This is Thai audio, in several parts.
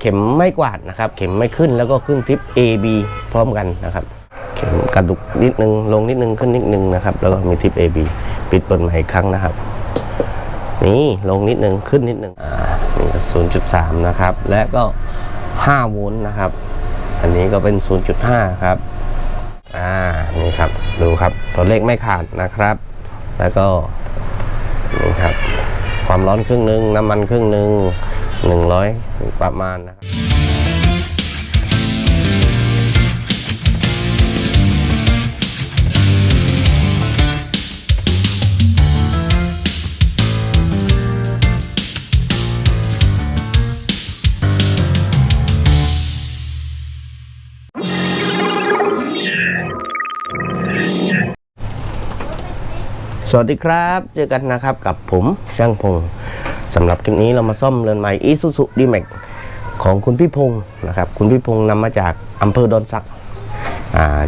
เข็มไม่กวาดนะครับ เข็มไม่ขึ้นแล้วก็ขึ้นทิป A B พร้อมกันนะครับ เข็มกระดุกนิดนึงลงนิดนึงขึ้นนิดนึงนะครับ แล้วก็มีทิป A B ปิดเปิดใหม่อีกครั้งนะครับ นี่ลงนิดนึงขึ้นนิดนึงอ่านี่ก็0.3 นะครับ และก็ 5 โวลต์นะครับ อันนี้ก็เป็น 0.5 ครับอ่านี่ครับดูครับตัวเลขไม่ขาดนะครับ แล้วก็นี่ครับความร้อนครึ่งหนึ่งน้ำมันครึ่งหนึ่ง 100 ประมาณนะครับสวัสดีครับ เจอกันนะครับกับผมช่างพงศ์ สำหรับคลิปนี้เรามาซ่อมเรือนใหม่ Isuzu D-Max ของคุณพี่พงศ์นะครับ คุณพี่พงศ์นำมาจากอำเภอดอนสัก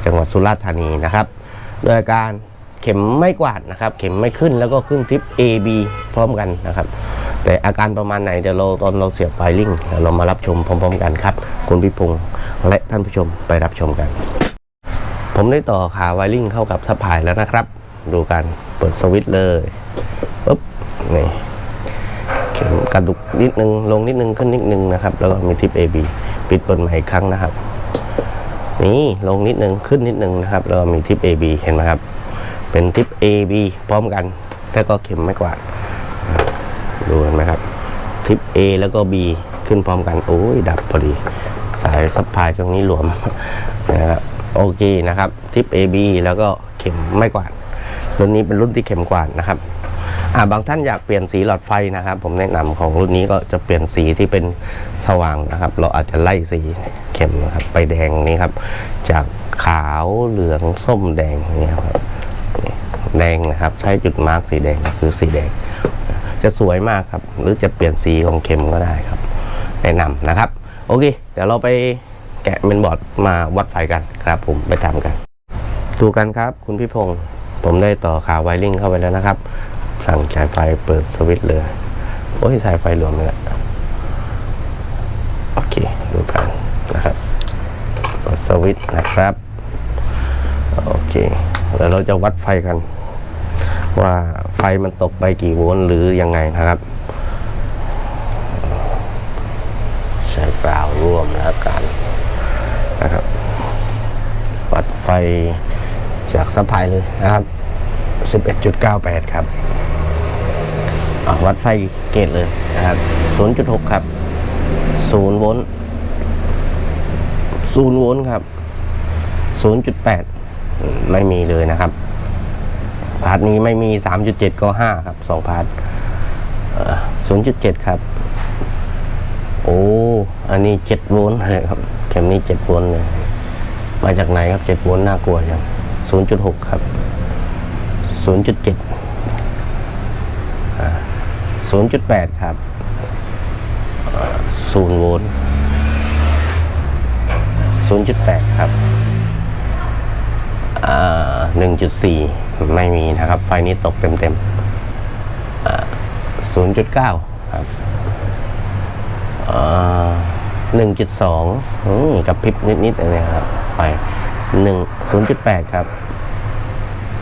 จังหวัดสุราษฎร์ธานีนะครับ โดยอาการเข็มไม่กวาดนะครับ เข็มไม่ขึ้นแล้วก็ขึ้นทิป A B พร้อมกันนะครับ แต่อาการประมาณไหนเดี๋ยวเราตอนเราเสียบไฟลิงเดี๋ยวเรามารับชมพร้อม ๆ กันครับ คุณพี่พงศ์และท่านผู้ชมไปรับชมกัน ผมได้ต่อขาไวริ่งเข้ากับสะพายแล้วนะครับ ดูกันเปิดสวิตช์เลยปุ๊บนี่ เข็มกระดุกนิดนึงลงนิดนึงขึ้นนิดนึงนะครับ แล้วก็มีทิป AB ปิดเปิดใหม่อีกครั้งนะครับ นี่ลงนิดนึงขึ้นนิดนึงนะครับ แล้วก็มีทิป AB เห็นไหมครับ เป็นทิป AB พร้อมกันแล้วก็เข็มไม่กวาดดูเห็นไหมครับทิป A แล้วก็ B ขึ้นพร้อมกันโอ้ยดับพอดี สายซัพพายตรงนี้หลวมนะครับโอเคนะครับทิป AB แล้วก็เข็มไม่กวาดรุ่นนี้เป็นรุ่นที่เข็มกวาดนะครับ อ่าบางท่านอยากเปลี่ยนสีหลอดไฟนะครับ ผมแนะนำของรุ่นนี้ก็จะเปลี่ยนสีที่เป็นสว่างนะครับ เราอาจจะไล่สีเข็มนะครับไปแดงนี้ครับ จากขาวเหลืองส้มแดงอย่ครับแดงนะครับใช้จุดมาร์กสีแดงคือสีแดง จะสวยมากครับ หรือจะเปลี่ยนสีของเข็มก็ได้ครับ แนะนำนะครับ โอเค เดี๋ยวเราไปแกะเมนบอร์ดมาวัดไฟกันครับ ผมไปทำกันดูกันครับ คุณพี่พงศ์ผมได้ต่อขาไวริ่งเข้าไปแล้วนะครับ สั่งสายไฟเปิดสวิตช์เลย โอ้ยสายไฟรวมเลยโอเค ดูกันนะครับ เปิดสวิตช์นะครับ โอเค แล้วเราจะวัดไฟกัน ว่าไฟมันตกไปกี่โวลต์หรือยังไงนะครับ ใช้เปล่าร่วมแล้วกันนะครับ วัดไฟจากสะพายเลยนะครับ 11.98 ครับ วัดไฟเกตเลยนะครับ 0.6 ครับ 0 โวลต์0โวลต์ครับ 0.8 ไม่มีเลยนะครับ พาร์ทนี้ไม่มี 3.7 ก็ 5 ครับ 2 พาร์ท0.7 ครับ โอ้ อันนี้ 7 โวลต์เลยครับ เข็มนี้ 7 โวลต์เลย มาจากไหนครับ 7 โวลต์น่ากลัวจัง0.6 ครับ 0.7 0.8 ครับ0โวลต์0.8 ครับ1.4 ไม่มีนะครับ ไฟนี้ตกเต็มๆ0.9 ครับหนึ่งจุดสองกับพริบนิดๆอะไรครับ ไฟหนึ่งศูนย์จุดแปดครับ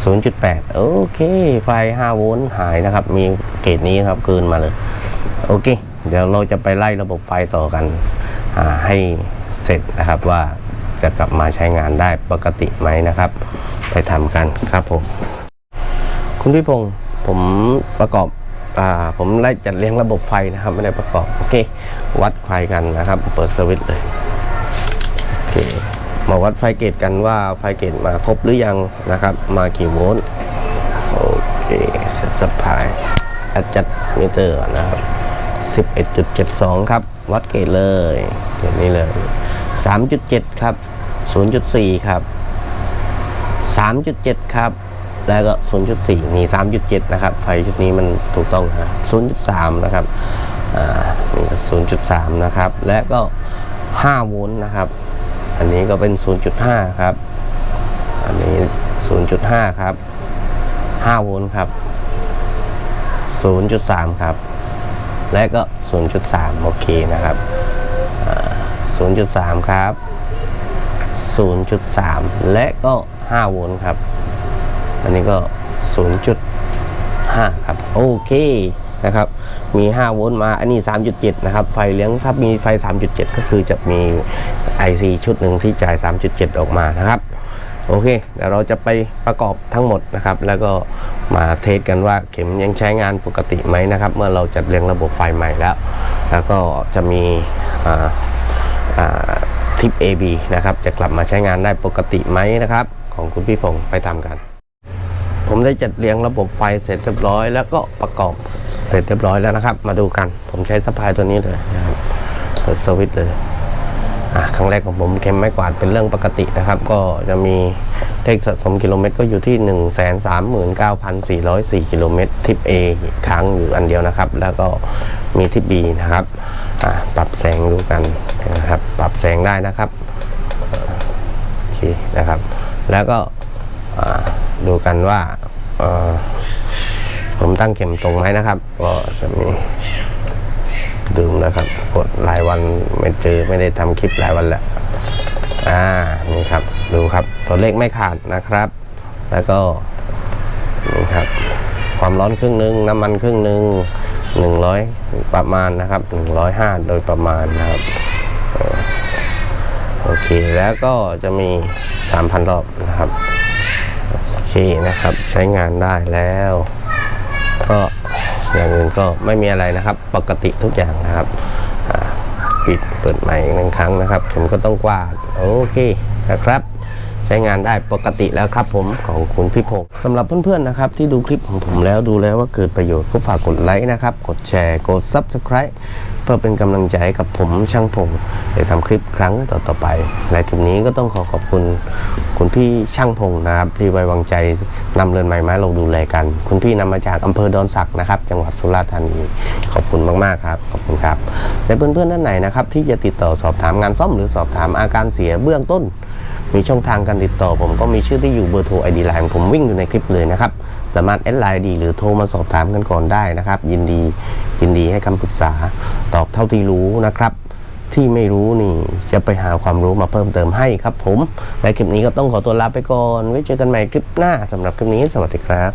ศูนย์จุดแปดโอเค ไฟห้าโวลต์หายนะครับ มีเกรดนี้ครับเกินมาเลย โอเค เดี๋ยวเราจะไปไล่ระบบไฟต่อกันให้เสร็จนะครับว่าจะกลับมาใช้งานได้ปกติไหมนะครับ ไปทำกันครับผม คุณพี่พงศ์ผมประกอบอผมไล่จัดเรียงระบบไฟนะครับไม่ได้ประกอบ โอเค วัดไฟกันนะครับ เปิดสวิตช์เลย โอเค มาวัดไฟเกตกันว่าไฟเกตมาครบหรือยังนะครับ มากี่โวลต์โอเคเสร็จสพายอัดจัดมิเตอร์นะครับ 11.72 ครับ วัดเกตเลยเกตนี้เลย 3.7 ครับ 0.4 ครับ 3.7 ครับ แล้วก็ 0.4มี3.7 นะครับ ไฟชุดนี้มันถูกต้องนะ0.3 นะครับ อ่า นี่ก็ 0.3 นะครับ และก็ 5 โวลต์นะครับ อันนี้ก็เป็น 0.5 ครับ อันนี้ 0.5 ครับ 5 โวลต์ครับ 0.3 ครับ และก็ 0.3 โอเคนะครับอ่า0.3 ครับ 0.3 และก็ 5 โวลต์ครับ อันนี้ก็ 0.5 ครับ โอเค นะครับ มี5โวลต์มา อันนี้ 3.7 นะครับ ไฟเลี้ยงถ้ามีไฟ 3.7 ก็คือจะมี IC ชุดหนึ่งที่จ่าย 3.7 ออกมานะครับ โอเค เดี๋ยวเราจะไปประกอบทั้งหมดนะครับ แล้วก็มาเทสกันว่าเข็มยังใช้งานปกติไหมนะครับ เมื่อเราจัดเรียงระบบไฟใหม่แล้ว แล้วก็จะมีอ่าอ่าทิป AB นะครับ จะกลับมาใช้งานได้ปกติไหมนะครับ ของคุณพี่พงศ์ไปทำกันผมได้จัดเรียงระบบไฟเสร็จเรียบร้อย แล้วก็ประกอบ เสร็จเรียบร้อยแล้วนะครับ มาดูกัน ผมใช้สปายตัวนี้เลยนะครับเปิดสวิตช์เลยอะครั้งแรกของผมเข็มไม้กวาดเป็นเรื่องปกตินะครับ ก็จะมีเลขสะสมกิโลเมตรก็อยู่ที่ 1 3 9 4 0 4 กิโลเมตรทิป A ค้างอยู่อันเดียวนะครับ แล้วก็มีทิป B นะครับอะปรับแสงดูกันนะครับ ปรับแสงได้นะครับโอเคนะครับ แล้วก็อ่าดูกันว่าเออ ผมตั้งเข็มตรงไหมนะครับ ก็จะมีดูนะครับ กดหลายวันไม่เจอไม่ได้ทำคลิปหลายวันแล้วอ่านี่ครับดูครับตัวเลขไม่ขาดนะครับ แล้วก็นี่ครับ ความร้อนครึ่งหนึ่งน้ำมันครึ่งหนึ่งหนึ่งร้อยประมาณนะครับหนึ่งร้อยห้าโดยประมาณนะครับโอเคแล้วก็จะมีสามพันรอบนะครับโอเคนะครับใช้งานได้แล้ว ก็อย่างอื่นก็ไม่มีอะไรนะครับ ปกติทุกอย่างนะครับปิดเปิดใหม่หนึ่งครั้งนะครับเข็มก็ต้องกวาดโอเคนะครับ ช้งานได้ปกติแล้วครับผมของคุณพี่พงศ์สำหรับเพื่อนๆนะครับที่ดูคลิปของผมแล้วดูแล้วว่าเกิดประโยชน์ก็ฝากกดไลค์นะครับ กดแชร์กด Subscribe เพื่อเป็นกำลังใจให้กับผมช่างพงศ์ได้ทำคลิปครั้งต่อๆไปและคลิปนี้ก็ต้องขอขอบคุณคุณพี่ช่างพงศ์นะครับที่ไว้วางใจนำเรือนไม้มาเราดูแลกัน คุณพี่นำมาจากอำเภอดอนสักนะครับ จังหวัดสุราษฎร์ธานีขอบคุณมากๆครับขอบคุณครับและเพื่อนๆท่านไหนนะครับที่จะติดต่อสอบถามงานซ่อมหรือสอบถามอาการเสียเบื้องต้น มีช่องทางการติดต่อ ผมก็มีชื่อที่อยู่เบอร์โทรไอดีไลน์ผมวิ่งอยู่ในคลิปเลยนะครับ สามารถแอดไลน์ดีหรือโทรมาสอบถามกันก่อนได้นะครับ ยินดียินดีให้คำปรึกษา ตอบเท่าที่รู้นะครับที่ไม่รู้นี่จะไปหาความรู้มาเพิ่มเติมให้ครับผม และคลิปนี้ก็ต้องขอตัวลาไปก่อน ไว้เจอกันใหม่คลิปหน้าสำหรับคลิปนี้สวัสดีครับ